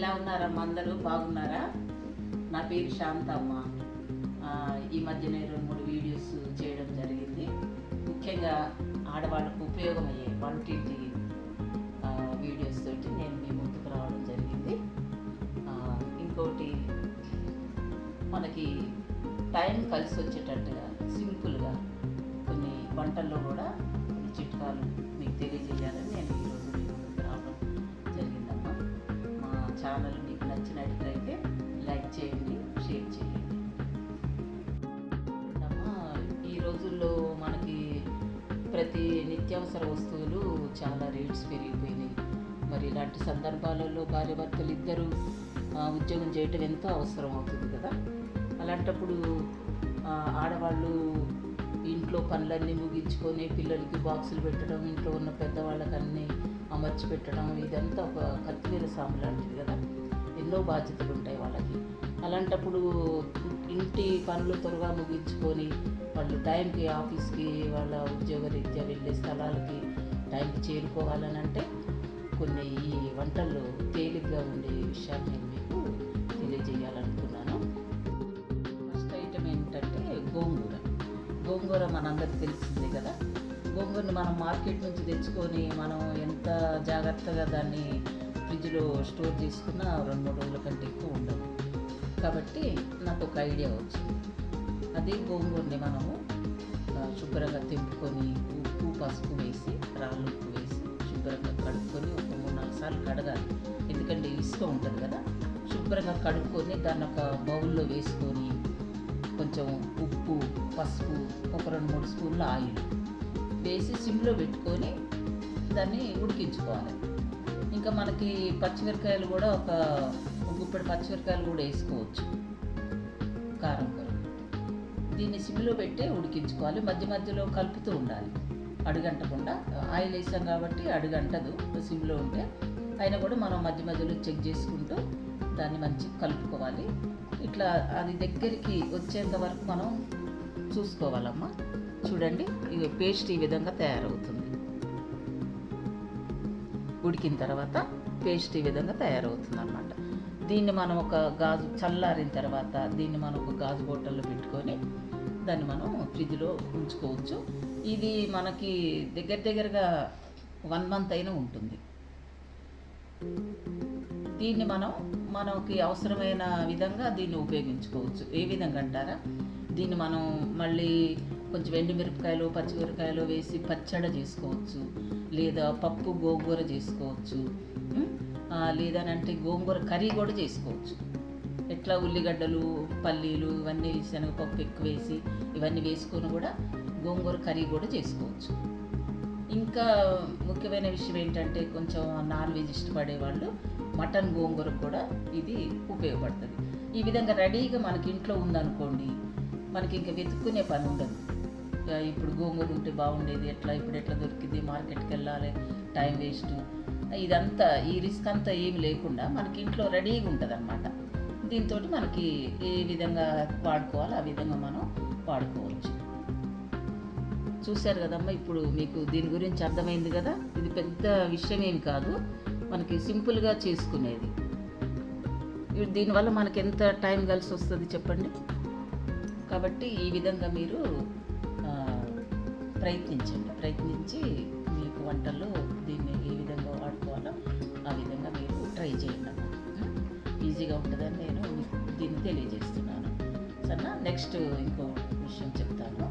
ఎలా ఉన్నారమ్మా అందరూ? బాగున్నారా? నా పేరు శాంతమ్మ. ఈ మధ్య నేను రెండు మూడు వీడియోస్ చేయడం జరిగింది. ముఖ్యంగా ఆడవాళ్ళకు ఉపయోగమయ్యే వంటింటి వీడియోస్ తోటి నేను మీ ముందుకు రావడం జరిగింది. ఇంకోటి మనకి టైం కలిసి వచ్చేటట్టుగా సింపుల్గా కొన్ని వంటల్లో కూడా నిత్యావసర వస్తువులు చాలా రేట్స్ పెరిగిపోయినాయి. మరి ఇలాంటి సందర్భాలలో భార్యాభర్తలు ఇద్దరు ఉద్యోగం చేయటం ఎంతో అవసరం అవుతుంది కదా. అలాంటప్పుడు ఆడవాళ్ళు ఇంట్లో పనులన్నీ ముగించుకొని పిల్లలకి బాక్సులు పెట్టడం ఇంట్లో ఉన్న పెద్దవాళ్ళకన్నీ అమర్చి పెట్టడం ఇదంతా ఒక కత్తిమీద సాము లాంటిది కదా. ఎన్నో బాధ్యతలు ఉంటాయి వాళ్ళకి. అలాంటప్పుడు ఇంటి పనులు త్వరగా ముగించుకొని వాళ్ళు టైంకి ఆఫీస్కి వాళ్ళ ఉద్యోగరీత్యా వెళ్ళే స్థలాలకి టైంకి చేరుకోవాలని అంటే కొన్ని ఈ వంటల్లో తేలిగ్గా ఉండే విషయాలు నేను మీకు తెలియజేయాలనుకున్నాను. ఫస్ట్ ఐటమ్ ఏంటంటే గోంగూర. గోంగూర మనందరికి తెలిసిందే కదా. గోంగూరని మనం మార్కెట్ నుంచి తెచ్చుకొని మనం ఎంత జాగ్రత్తగా దాన్ని ఫ్రిడ్జ్లో స్టోర్ చేసుకున్నా రెండు మూడు రోజుల కంటే ఎక్కువ ఉండదు. కాబట్టి నాకు ఒక ఐడియా వచ్చింది. అదే గోంగూరని మనము శుభ్రంగా తెంపుకొని ఉప్పు పసుపు వేసి రాళ్ళు ఉప్పు వేసి శుభ్రంగా కడుక్కొని ఒక మూడు నాలుగు సార్లు కడగాలి. ఎందుకంటే ఇసుక ఉంటుంది కదా శుభ్రంగా కడుక్కొని దాన్ని ఒక బౌల్లో వేసుకొని కొంచెం ఉప్పు పసుపు ఒక రెండు మూడు స్పూన్ల ఆయిల్ వేసి సిమ్లో పెట్టుకొని దాన్ని ఉడికించుకోవాలి. ఇంకా మనకి పచ్చిమిరకాయలు కూడా ఒక ఒక గుప్పెడు పచ్చిమిరకాయలు కూడా వేసుకోవచ్చు. కారం కూడా. దీన్ని సిమ్లో పెట్టే ఉడికించుకోవాలి. మధ్య మధ్యలో కలుపుతూ ఉండాలి. అడుగంటకుండా ఆయిల్ వేసాం కాబట్టి అడుగంటదు. సిమ్లో ఉంటే అయినా కూడా మనం మధ్య మధ్యలో చెక్ చేసుకుంటూ దాన్ని మంచిగా కలుపుకోవాలి. ఇట్లా అది దగ్గరికి వచ్చేంత వరకు మనం చూసుకోవాలమ్మా. చూడండి ఇది పేస్ట్ ఈ విధంగా తయారవుతుంది. ఉడికిన తర్వాత పేస్ట్ ఈ విధంగా తయారవుతుంది అనమాట దీన్ని మనం ఒక గాజు చల్లారిన తర్వాత దీన్ని మనం ఒక గాజు బొట్టల్లో పెట్టుకొని దాన్ని మనం ఫ్రిడ్జ్లో ఉంచుకోవచ్చు. ఇది మనకి దగ్గర దగ్గరగా వన్ మంత్ అయినా ఉంటుంది. దీన్ని మనం మనకి అవసరమైన విధంగా దీన్ని ఉపయోగించుకోవచ్చు. ఏ విధంగా అంటారా? దీన్ని మనం మళ్ళీ కొంచెం ఎండుమిరపకాయలు పచ్చిమిరపకాయలు వేసి పచ్చడి చేసుకోవచ్చు. లేదా పప్పు గోంగూర చేసుకోవచ్చు. లేదనంటే గోంగూర కర్రీ కూడా చేసుకోవచ్చు. ఇట్లా ఉల్లిగడ్డలు పల్లీలు ఇవన్నీ శనగపప్పు ఎక్కువ వేసి ఇవన్నీ వేసుకొని కూడా గోంగూర కర్రీ కూడా చేసుకోవచ్చు. ఇంకా ముఖ్యమైన విషయం ఏంటంటే కొంచెం నాన్ వెజ్ ఇష్టపడే వాళ్ళు మటన్ గోంగూర కూడా ఇది ఉపయోగపడుతుంది. ఈ విధంగా రెడీగా మనకి ఇంట్లో ఉందనుకోండి మనకి ఇంకా వెతుక్కునే పని ఉండదు. ఇక ఇప్పుడు గోంగూర ఉంటే బాగుండేది ఎట్లా ఇప్పుడు ఎట్లా దొరికింది మార్కెట్కి వెళ్ళాలి టైం వేస్ట్. ఇదంతా ఈ రిస్క్ అంతా ఏమి లేకుండా మనకి ఇంట్లో రెడీగా ఉంటుంది అనమాట దీంతో మనకి ఏ విధంగా వాడుకోవాలో ఆ విధంగా మనం వాడుకోవచ్చు. చూశారు కదమ్మా ఇప్పుడు మీకు దీని గురించి అర్థమైంది కదా? ఇది పెద్ద విషయం ఏమి కాదు మనకి సింపుల్గా చేసుకునేది. దీనివల్ల మనకి ఎంత టైం కలిసి వస్తుంది చెప్పండి? కాబట్టి ఈ విధంగా మీరు ప్రయత్నించండి. ప్రయత్నించి మీకు వంటల్లో దీన్ని ఏ విధంగా వాడుకోవాలో ఆ విధంగా మీరు ట్రై చేయండి. ఈజీగా ఉంటుందని నేను మీకు దీన్ని తెలియజేస్తున్నాను. సరేనా? నెక్స్ట్ ఇంకో విషయం చెప్తాను.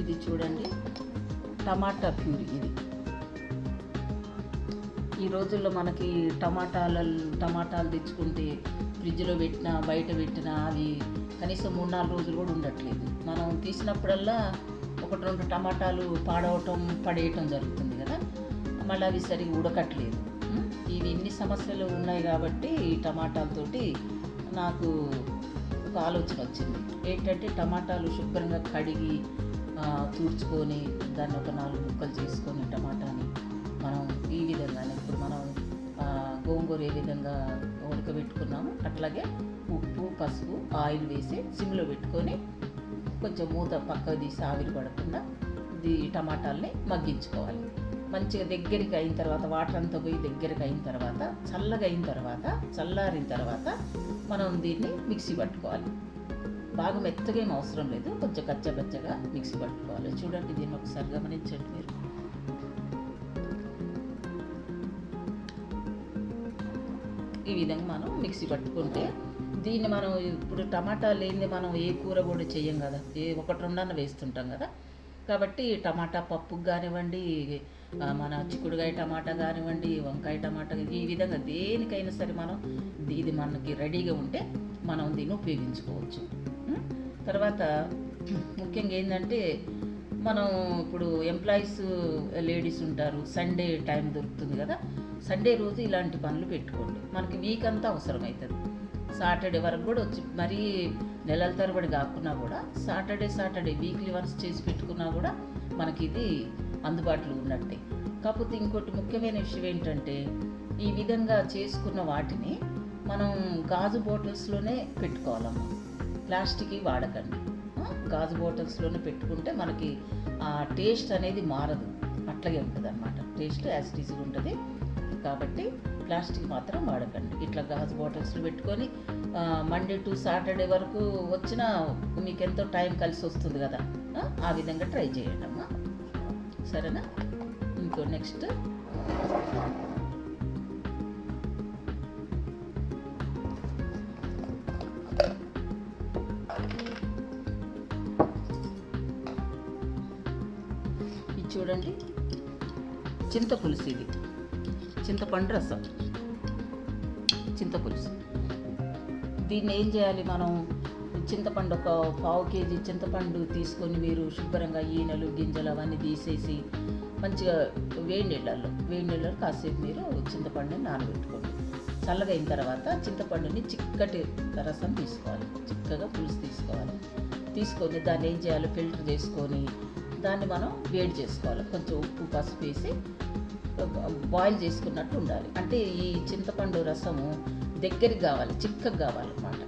ఇది చూడండి. టమాటా ప్యూరీ ఇది. ఈ రోజుల్లో మనకి టమాటాల టమాటాలు తెచ్చుకుంటే ఫ్రిడ్జ్లో పెట్టినా బయట పెట్టినా అవి కనీసం మూడు నాలుగు రోజులు కూడా ఉండట్లేదు. మనం తీసినప్పుడల్లా ఒకటి రెండు టమాటాలు పాడవటం పడేయటం జరుగుతుంది కదా. మళ్ళీ అవి సరిగా ఉడకట్లేదు. ఇవి ఇన్ని సమస్యలు ఉన్నాయి కాబట్టి ఈ టమాటాలతోటి నాకు ఒక ఆలోచన వచ్చింది. ఏంటంటే టమాటాలు శుభ్రంగా కడిగి తుడుచుకొని దాన్ని ఒక నాలుగు ముక్కలు చేసుకొని టమాటాని విధంగానే ఏ విధంగా ఉడకబెట్టుకున్నాము. అట్లాగే ఉప్పు పసుపు ఆయిల్ వేసి సిమ్లో పెట్టుకొని కొంచెం మూత పక్కకు తీసి ఆవిరి పడకుండా ఇది టమాటాలని మగ్గించుకోవాలి. మంచిగా దగ్గరికి అయిన తర్వాత వాటర్ అంతా పోయి దగ్గరికి అయిన తర్వాత చల్లగా అయిన తర్వాత చల్లారిన తర్వాత మనం దీన్ని మిక్సీ పట్టుకోవాలి. బాగా మెత్తగా ఏం అవసరం లేదు. కొంచెం కచ్చబచ్చగా మిక్సీ పట్టుకోవాలి. చూడండి దీన్ని ఒకసారి గమనించండి మీరు. ఈ విధంగా మనం మిక్సీ పట్టుకుంటే దీన్ని మనం ఇప్పుడు టమాటా లేనిది మనం ఏ కూర కూడా చేయం కదా. ఏ ఒకటి రెండన్న వేస్తుంటాం కదా. కాబట్టి టమాటా పప్పుకు కానివ్వండి మన చిక్కుడుకాయ టమాటా కానివ్వండి వంకాయ టమాటా ఈ విధంగా దేనికైనా సరే మనం ఇది మనకి రెడీగా ఉంటే మనం దీన్ని ఉపయోగించుకోవచ్చు. తర్వాత ముఖ్యంగా ఏంటంటే మనం ఇప్పుడు ఎంప్లాయీస్ లేడీస్ ఉంటారు సండే టైం దొరుకుతుంది కదా. సండే రోజు ఇలాంటి పనులు పెట్టుకోండి. మనకి వీక్ అంతా అవసరమవుతుంది సాటర్డే వరకు కూడా వచ్చి మరీ నెలల తరబడి కాకున్నా కూడా సాటర్డే సాటర్డే వీక్లీ వన్స్ చేసి పెట్టుకున్నా కూడా మనకి ఇది అందుబాటులో ఉన్నట్టే. కాకపోతే ఇంకోటి ముఖ్యమైన విషయం ఏంటంటే ఈ విధంగా చేసుకున్న వాటిని మనం గాజు బాటిల్స్లోనే పెట్టుకోవాలమ్మా. ప్లాస్టిక్ వాడకండి. గాజు బాటిల్స్లోనే పెట్టుకుంటే మనకి ఆ టేస్ట్ అనేది మారదు. అట్లాగే ఉంటుంది అనమాట టేస్ట్ యాసిటీస్గా ఉంటుంది. కాబట్టి ప్లాస్టిక్ మాత్రం వాడకండి. ఇట్లా గాజు బాటిల్స్లో పెట్టుకొని మండే టు సాటర్డే వరకు వచ్చిన మీకు ఎంతో టైం కలిసి వస్తుంది కదా. ఆ, విధంగా ట్రై చేయండి అమ్మా. సరేనా? ఇంకో నెక్స్ట్. ఇది చూడండి. చింత పులుసు ఇది. చింతపండు రసం. చింతపులుసు. దీన్ని ఏం చేయాలి మనం? చింతపండు ఒక పావు కేజీ చింతపండు తీసుకొని మీరు శుభ్రంగా ఈనెలు గింజలు అవన్నీ తీసేసి మంచిగా వేడి నీళ్ళల్లో వేడి నీళ్ళలో కాసేపు మీరు చింతపండుని నానబెట్టుకోండి. చల్లగా అయిన తర్వాత చింతపండుని చిక్కటి రసం తీసుకోవాలి. చిక్కగా పులుసు తీసుకోవాలి. తీసుకొని దాన్ని ఏం చేయాలి? ఫిల్టర్ చేసుకొని దాన్ని మనం వేడి చేసుకోవాలి. కొంచెం ఉప్పు పసుపు వేసి బాయిల్ చేసుకున్నట్టు ఉండాలి. అంటే ఈ చింతపండు రసము దగ్గరికి కావాలి చిక్కగా కావాలన్నమాట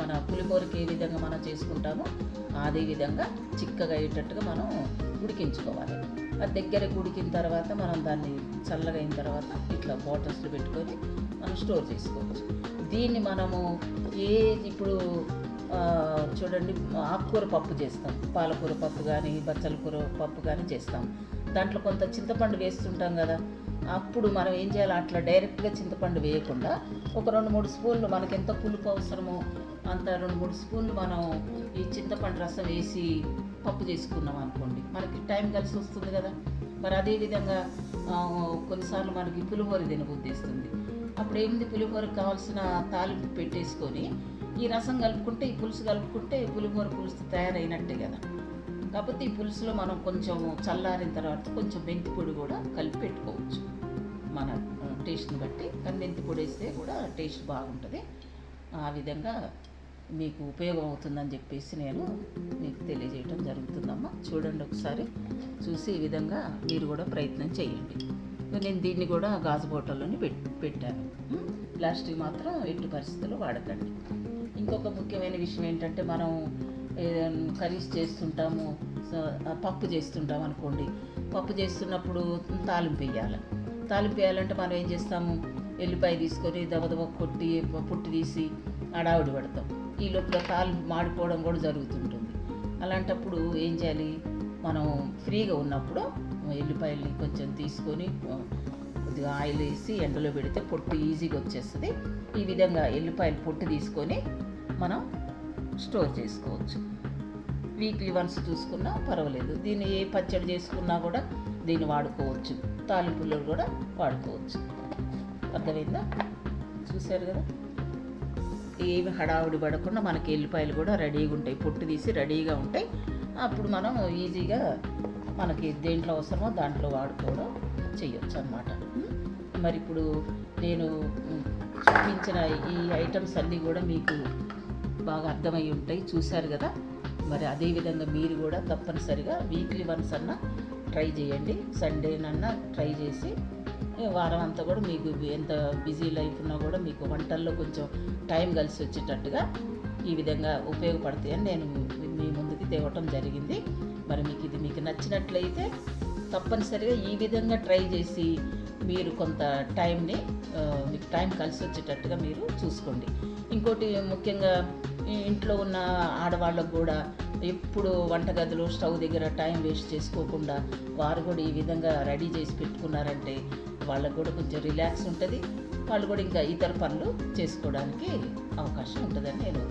మన పులిహోరకి ఏ విధంగా మనం చేసుకుంటామో అదే విధంగా చిక్కగా అయ్యేటట్టుగా మనం ఉడికించుకోవాలి. అది దగ్గరకు ఉడికిన తర్వాత మనం దాన్ని చల్లగా అయిన తర్వాత ఇట్లా బాటిల్స్లో పెట్టుకొని మనం స్టోర్ చేసుకోవచ్చు. దీన్ని మనము ఏ ఇప్పుడు చూడండి ఆకుకూర పప్పు చేస్తాం. పాలకూర పప్పు కానీ బచ్చల కూర పప్పు కానీ చేస్తాం. దాంట్లో కొంత చింతపండు వేస్తుంటాం కదా అప్పుడు మనం ఏం చేయాలి? అట్లా డైరెక్ట్గా చింతపండు వేయకుండా ఒక రెండు మూడు స్పూన్లు మనకి ఎంత పులుపు అవసరమో అంత రెండు మూడు స్పూన్లు మనం ఈ చింతపండు రసం వేసి పప్పు చేసుకున్నాం అనుకోండి. మనకి టైం కలిసి వస్తుంది కదా. మరి అదేవిధంగా కొన్నిసార్లు మనకి పులిహోర తినబుద్ధిస్తుంది అప్పుడు ఏంది పులిహోరకు కావాల్సిన తాలింపు పెట్టేసుకొని ఈ రసం కలుపుకుంటే ఈ పులుసు కలుపుకుంటే పులిహోర పులుసు తయారైనట్టే కదా. కాకపోతే ఈ పులుసులో మనం కొంచెం చల్లారిన తర్వాత కొంచెం మెంతి పొడి కూడా కలిపి పెట్టుకోవచ్చు. మన టేస్ట్ని బట్టి. కానీ మెంతి పొడి వేస్తే కూడా టేస్ట్ బాగుంటుంది. ఆ విధంగా మీకు ఉపయోగం అవుతుందని చెప్పేసి నేను మీకు తెలియజేయడం జరుగుతుందమ్మా. చూడండి ఒకసారి. చూసి ఈ విధంగా మీరు కూడా ప్రయత్నం చేయండి. నేను దీన్ని కూడా గాజు బోటల్లోని పెట్ పెట్టాను. ప్లాస్టిక్ మాత్రం ఎట్టి పరిస్థితుల్లో వాడకండి. ఇంకొక ముఖ్యమైన విషయం ఏంటంటే మనం కర్రీస్ చేస్తుంటాము పప్పు చేస్తుంటాం అనుకోండి. పప్పు చేస్తున్నప్పుడు తాలింపు వేయాలి. తాలింపు వేయాలంటే మనం ఏం చేస్తాము? ఎల్లిపాయ తీసుకొని దబదబ కొట్టి ప- పుట్టి తీసి అడావిడి పెడతాం. ఈ లోపల తాలింపు మాడిపోవడం కూడా జరుగుతుంటుంది. అలాంటప్పుడు ఏం చేయాలి? మనం ఫ్రీగా ఉన్నప్పుడు ఎల్లిపాయల్ని కొంచెం తీసుకొని కొద్దిగా ఆయిల్ వేసి ఎండలో పెడితే పొట్టు ఈజీగా వచ్చేస్తుంది. ఈ విధంగా ఎల్లిపాయలు పొట్టు తీసుకొని మనం స్టోర్ చేసుకోవచ్చు. వీక్లీ వన్స్ చూసుకున్నా పర్వాలేదు. దీన్ని ఏ పచ్చడి చేసుకున్నా కూడా దీన్ని వాడుకోవచ్చు. తాలింపుల్లో కూడా వాడుకోవచ్చు. అర్థమైందా? చూశారు కదా? ఏమి హడావుడి పడకుండా మనకి ఎల్లిపాయలు కూడా రెడీగా ఉంటాయి. పొట్టు తీసి రెడీగా ఉంటాయి. అప్పుడు మనం ఈజీగా మనకి దేంట్లో అవసరమో దాంట్లో వాడుకోవడం చేయొచ్చు అనమాట మరి ఇప్పుడు నేను చూపించిన ఈ ఐటమ్స్ అన్నీ కూడా మీకు బాగా అర్థమై ఉంటాయి. చూశారు కదా? మరి అదే విధంగా మీరు కూడా తప్పనిసరిగా వీక్లీ వన్స్ అన్నా ట్రై చేయండి. సండేనన్నా ట్రై చేసి వారం అంతా కూడా మీకు ఎంత బిజీ లైఫ్ ఉన్నా కూడా మీకు వంటల్లో కొంచెం టైం కలిసి వచ్చేటట్టుగా ఈ విధంగా ఉపయోగపడతాయని నేను మీ- ముందుకు ముందుకి తేవటం జరిగింది. మరి మీకు ఇది మీకు నచ్చినట్లయితే తప్పనిసరిగా ఈ విధంగా ట్రై చేసి మీరు కొంత టైంని మీకు టైం కలిసి వచ్చేటట్టుగా మీరు చూసుకోండి. ఇంకోటి ముఖ్యంగా ఇంట్లో ఉన్న ఆడవాళ్ళకు కూడా ఎప్పుడు వంటగదిలో స్టవ్ దగ్గర టైం వేస్ట్ చేసుకోకుండా వారు కూడా ఈ విధంగా రెడీ చేసి పెట్టుకున్నారంటే వాళ్ళకు కూడా కొంచెం రిలాక్స్ ఉంటుంది. వాళ్ళు కూడా ఇంకా ఇతర పనులు చేసుకోవడానికి అవకాశం ఉంటుందని నేను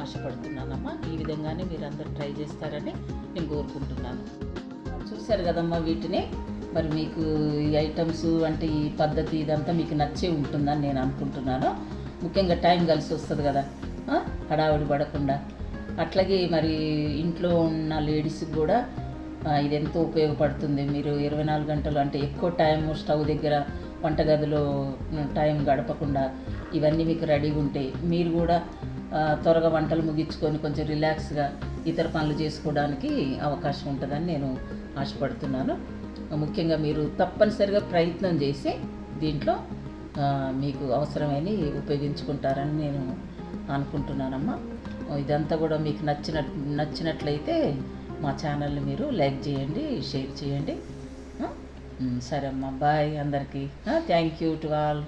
ఆశపడుతున్నానమ్మా. ఈ విధంగానే మీరు ట్రై చేస్తారని నేను కోరుకుంటున్నాను. చూశారు కదమ్మా వీటిని? మరి మీకు ఈ ఐటమ్స్ అంటే ఈ పద్ధతి ఇదంతా మీకు నచ్చే ఉంటుందని నేను అనుకుంటున్నాను. ముఖ్యంగా టైం కలిసి వస్తుంది కదా హడావుడి హడావిడి పడకుండా. అట్లాగే మరి ఇంట్లో ఉన్న లేడీస్కి కూడా ఇది ఎంతో ఉపయోగపడుతుంది. మీరు ఇరవై నాలుగు గంటలు అంటే ఎక్కువ టైం స్టవ్ దగ్గర వంటగదిలో టైం గడపకుండా ఇవన్నీ మీకు రెడీగా ఉంటాయి మీరు కూడా త్వరగా వంటలు ముగించుకొని కొంచెం రిలాక్స్గా ఇతర పనులు చేసుకోవడానికి అవకాశం ఉంటుందని నేను ఆశపడుతున్నాను. ముఖ్యంగా మీరు తప్పనిసరిగా ప్రయత్నం చేసి దీంట్లో మీకు అవసరమని ఉపయోగించుకుంటారని నేను అనుకుంటున్నానమ్మా. ఇదంతా కూడా మీకు నచ్చిన నచ్చినట్లయితే మా ఛానల్ని మీరు లైక్ చేయండి షేర్ చేయండి. సరే అమ్మా బాయ్ అందరికీ. Thank you to all.